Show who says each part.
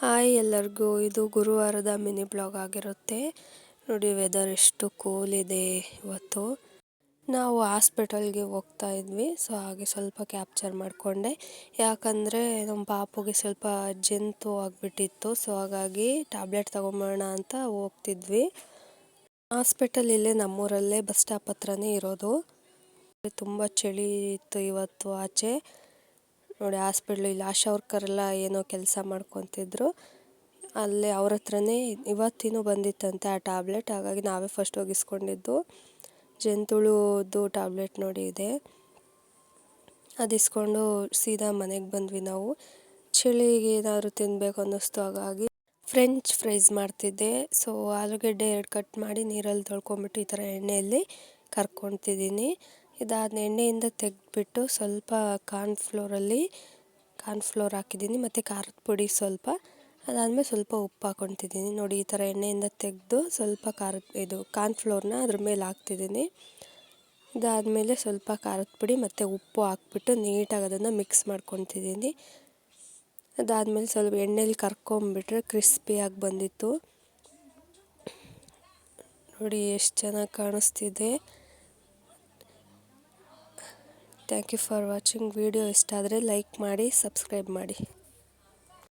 Speaker 1: Hi ಎಲ್ಲರಿಗೂ, ಇದು ಗುರುವಾರದ mini blog ಆಗಿರುತ್ತೆ. ನೋಡಿ ವೆದರ್ ಎಷ್ಟು ಕೂಲ್ ಇದೆ ಇವತ್ತು. ನಾವು ಹಾಸ್ಪಿಟಲ್ಗೆ ಹೋಗ್ತಾ ಇದ್ವಿ ಸೊ ಹಾಗೆ ಸ್ವಲ್ಪ ಕ್ಯಾಪ್ಚರ್ ಮಾಡಿಕೊಂಡೆ. ಯಾಕಂದರೆ ನಮ್ಮ ಪಾಪುಗೆ ಸ್ವಲ್ಪ ಜಂತು ಆಗಿಬಿಟ್ಟಿತ್ತು ಸೊ ಹಾಗಾಗಿ ಟ್ಯಾಬ್ಲೆಟ್ ತೊಗೊಂಬೋಣ ಅಂತ ಹೋಗ್ತಿದ್ವಿ. ಹಾಸ್ಪಿಟಲ್ ಇಲ್ಲೇ ನಮ್ಮೂರಲ್ಲೇ ಬಸ್ ಸ್ಟಾಪ್ ಹತ್ರನೇ ಇರೋದು. ತುಂಬ ಚಳಿ ಇತ್ತು ಇವತ್ತು ಆಚೆ. ನೋಡಿ ಹಾಸ್ಪಿಟ್ಲು ಇಲ್ಲಿ, ಆಶಾ ವರ್ಕರೆಲ್ಲ ಏನೋ ಕೆಲಸ ಮಾಡ್ಕೊತಿದ್ರು. ಅಲ್ಲಿ ಅವ್ರ ಹತ್ರನೇ ಇವತ್ತಿನೂ ಬಂದಿತ್ತಂತೆ ಆ ಟ್ಯಾಬ್ಲೆಟ್, ಹಾಗಾಗಿ ನಾವೇ ಫಸ್ಟ್ ಹೋಗಿಸ್ಕೊಂಡಿದ್ದು. ಜಂತುಳುದು ಟ್ಯಾಬ್ಲೆಟ್ ನೋಡಿ ಇದೆ. ಅದು ಇಸ್ಕೊಂಡು ಸೀದಾ ಮನೆಗೆ ಬಂದ್ವಿ ನಾವು. ಚಳಿಗೆ ಏನಾದರೂ ತಿನ್ನಬೇಕು ಅನ್ನಿಸ್ತು, ಹಾಗಾಗಿ ಫ್ರೆಂಚ್ ಫ್ರೈಸ್ ಮಾಡ್ತಿದ್ದೆ. ಸೊ ಆಲೂಗಡ್ಡೆ ಎರಡು ಕಟ್ ಮಾಡಿ ನೀರಲ್ಲಿ ತೊಳ್ಕೊಂಬಿಟ್ಟು ಈ ಥರ ಎಣ್ಣೆಯಲ್ಲಿ ಕರ್ಕೊತಿದ್ದೀನಿ. ಇದಾದ ಎಣ್ಣೆಯಿಂದ ತೆಗೆದ್ಬಿಟ್ಟು ಸ್ವಲ್ಪ ಕಾರ್ನ್ಫ್ಲೋರಲ್ಲಿ ಕಾರ್ನ್ಫ್ಲೋರ್ ಹಾಕಿದ್ದೀನಿ, ಮತ್ತು ಖಾರದ ಪುಡಿ ಸ್ವಲ್ಪ. ಅದಾದಮೇಲೆ ಸ್ವಲ್ಪ ಉಪ್ಪು ಹಾಕ್ಕೊತಿದ್ದೀನಿ ನೋಡಿ, ಈ ಥರ ಎಣ್ಣೆಯಿಂದ ತೆಗೆದು ಸ್ವಲ್ಪ ಖಾರದ, ಇದು ಕಾರ್ನ್ಫ್ಲೋರ್ನ ಅದ್ರ ಮೇಲೆ ಹಾಕ್ತಿದ್ದೀನಿ. ಇದಾದಮೇಲೆ ಸ್ವಲ್ಪ ಖಾರದ ಪುಡಿ ಮತ್ತು ಉಪ್ಪು ಹಾಕ್ಬಿಟ್ಟು ನೀಟಾಗಿ ಅದನ್ನು ಮಿಕ್ಸ್ ಮಾಡ್ಕೊತಿದ್ದೀನಿ ಅದಾದಮೇಲೆ ಸ್ವಲ್ಪ ಎಣ್ಣೆಲಿ ಕರ್ಕೊಂಬಿಟ್ರೆ ಕ್ರಿಸ್ಪಿಯಾಗಿ ಬಂದಿತ್ತು. ನೋಡಿ, ಎಷ್ಟು ಚೆನ್ನಾಗಿ ಕಾಣಿಸ್ತಿದೆ. Thank you for watching video ಇಷ್ಟ ಆದರೆ ಲೈಕ್ ಮಾಡಿ ಸಬ್ಸ್ಕ್ರೈಬ್ ಮಾಡಿ.